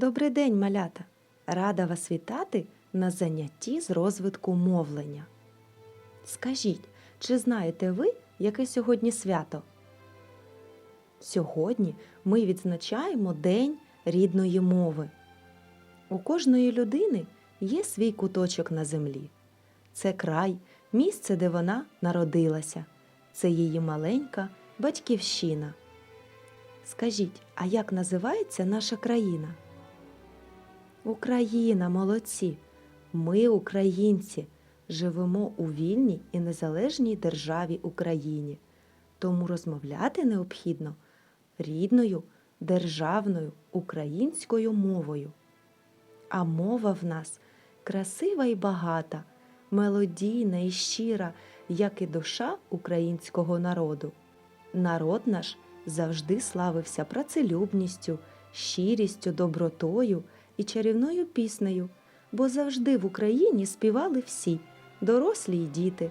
Добрий день, малята! Рада вас вітати на занятті з розвитку мовлення. Скажіть, чи знаєте ви, яке сьогодні свято? Сьогодні ми відзначаємо День рідної мови. У кожної людини є свій куточок на землі. Це край, місце, де вона народилася. Це її маленька батьківщина. Скажіть, а як називається наша країна? Україна, молодці! Ми, українці, живемо у вільній і незалежній державі Україні. Тому розмовляти необхідно рідною, державною українською мовою. А мова в нас красива і багата, мелодійна і щира, як і душа українського народу. Народ наш завжди славився працелюбністю, щирістю, добротою і чарівною піснею, бо завжди в Україні співали всі, дорослі й діти.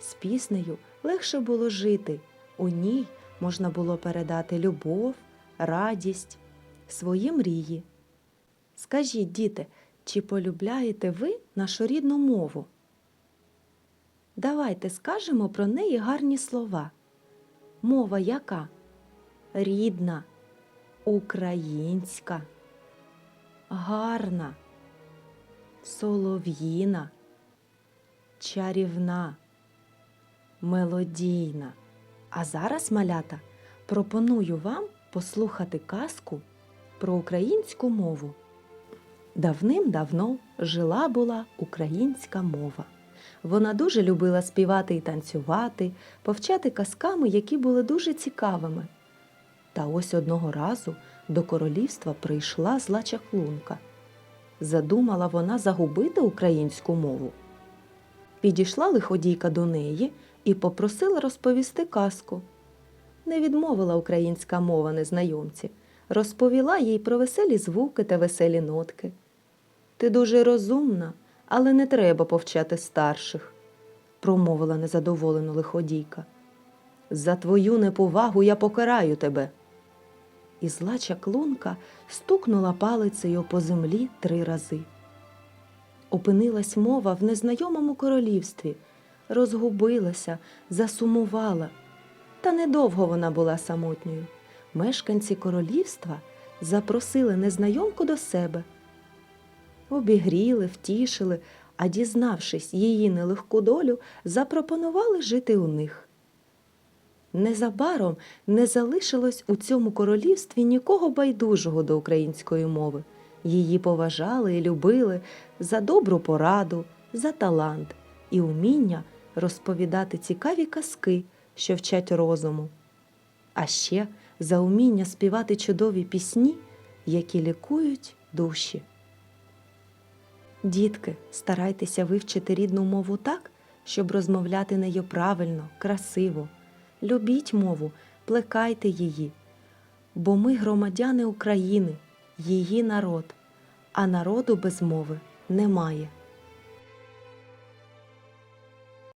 З піснею легше було жити, у ній можна було передати любов, радість, свої мрії. Скажіть, діти, чи полюбляєте ви нашу рідну мову? Давайте скажемо про неї гарні слова. Мова яка? Рідна, українська, гарна, солов'їна, чарівна, мелодійна. А зараз, малята, пропоную вам послухати казку про українську мову. Давним-давно жила була українська мова. Вона дуже любила співати і танцювати, повчати казками, які були дуже цікавими. Та ось одного разу до королівства прийшла зла чаклунка. Задумала вона загубити українську мову. Підійшла лиходійка до неї і попросила розповісти казку. Не відмовила українська мова незнайомці, розповіла їй про веселі звуки та веселі нотки. Ти дуже розумна, але не треба повчати старших, промовила незадоволено лиходійка. За твою неповагу я покараю тебе. І зла чаклунка стукнула палицею по землі три рази. Опинилась мова в незнайомому королівстві, розгубилася, засумувала. Та недовго вона була самотньою. Мешканці королівства запросили незнайомку до себе. Обігріли, втішили, а дізнавшись її нелегку долю, запропонували жити у них. Незабаром не залишилось у цьому королівстві нікого байдужого до української мови. Її поважали і любили за добру пораду, за талант і уміння розповідати цікаві казки, що вчать розуму, а ще за уміння співати чудові пісні, які лікують душі. Дітки, старайтеся вивчити рідну мову так, щоб розмовляти нею правильно, красиво. Любіть мову, плекайте її. Бо ми громадяни України, її народ, а народу без мови немає.